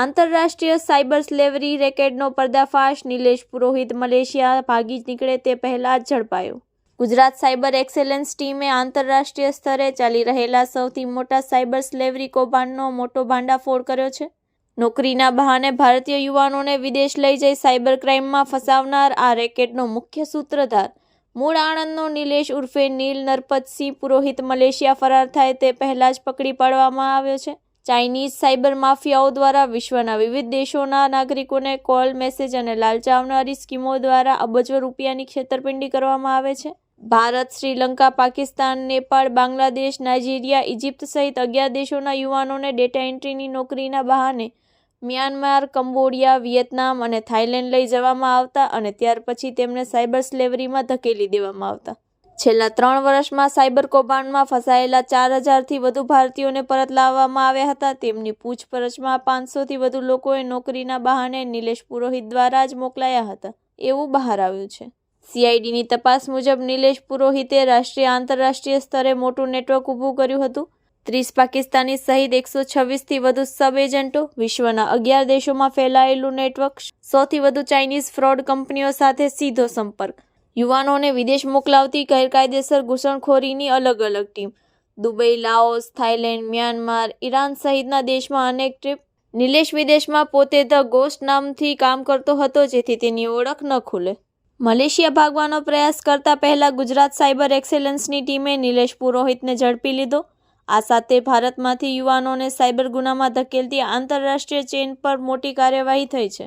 આંતરરાષ્ટ્રીય cyber slavery રેકેટનો પર્દાફાશ. નિલેશ પુરોહિત Malaysia ભાગી નીકળે તે પહેલાં જ ઝડપાયો. ગુજરાત સાયબર એક્સેલન્સ ટીમે આંતરરાષ્ટ્રીય સ્તરે ચાલી રહેલા સૌથી મોટા સાયબર સ્લેવરી કૌભાંડનો મોટો ભાંડાફોડ કર્યો છે. નોકરીના બહાને ભારતીય યુવાનોને વિદેશ લઈ જઈ સાયબર ક્રાઇમમાં ફસાવનાર આ રેકેટનો મુખ્ય સૂત્રધાર. મૂળ આણંદનો નિલેશ ઉર્ફે નીલ નરપતસિંહ પુરોહિત મલેશિયા ફરાર થાય તે પહેલાં જ પકડી પાડવામાં આવ્યો છે. ચાઇનીઝ સાયબર માફિયાઓ દ્વારા વિશ્વના વિવિધ દેશોના નાગરિકોને કોલ, મેસેજ અને લાલચાવનારી સ્કીમો દ્વારા અબજો રૂપિયાની છેતરપિંડી કરવામાં આવે છે. ભારત, શ્રીલંકા, પાકિસ્તાન, નેપાળ, બાંગ્લાદેશ, નાઇજીરિયા ઇજિપ્ત સહિત અગિયાર દેશોના યુવાનોને ડેટા એન્ટ્રીની નોકરીના બહાને મ્યાનમાર, કંબોડિયા, વિયેતનામ અને થાઇલેન્ડ લઈ જવામાં આવતા અને ત્યાર પછી તેમને સાયબર સ્લેવરીમાં ધકેલી દેવામાં આવતા. છેલ્લા ત્રણ વર્ષમાં સાયબર કૌભાંડમાં ફસાયેલા ચાર હજારથી વધુ ભારતીયોને પરત લાવવામાં આવ્યા હતા. તેમની પૂછપરછમાં પાંચસોથી વધુ લોકોએ નોકરીના બહાને નિલેશ પુરોહિત દ્વારા જ મોકલાયા હતા. એવું બહાર આવ્યું છે. સીઆઈડીની તપાસ મુજબ નિલેશ પુરોહિતે રાષ્ટ્રીય આંતરરાષ્ટ્રીય સ્તરે મોટું નેટવર્ક ઊભું કર્યું હતું. ત્રીસ પાકિસ્તાની સહિત એકસો છવ્વીસથી વધુ સબ એજન્ટો, વિશ્વના અગિયાર દેશોમાં ફેલાયેલું નેટવર્ક, સૌથી વધુ ચાઇનીઝ ફ્રોડ કંપનીઓ સાથે સીધો સંપર્ક. યુવાનોને વિદેશ મોકલાવતી ગેરકાયદેસર ઘૂસણખોરીની અલગ અલગ team. Dubai, Laos, Thailand, Myanmar, Iran સહિતના દેશમાં અનેક ટ્રીપ નિલેશ વિદેશમાં પોતે ધ ગોસ્ટ નામથી કામ કરતો હતો જેથી તેની ઓળખ ન ખુલે. મલેશિયા ભાગવાનો પ્રયાસ કરતા પહેલા ગુજરાત સાયબર એક્સેલન્સની ટીમે નિલેશ પુરોહિતને ઝડપી લીધો. આ સાથે ભારતમાંથી યુવાનોને સાયબર ગુનામાં ધકેલતી આંતરરાષ્ટ્રીય ચેન પર મોટી કાર્યવાહી થઈ છે.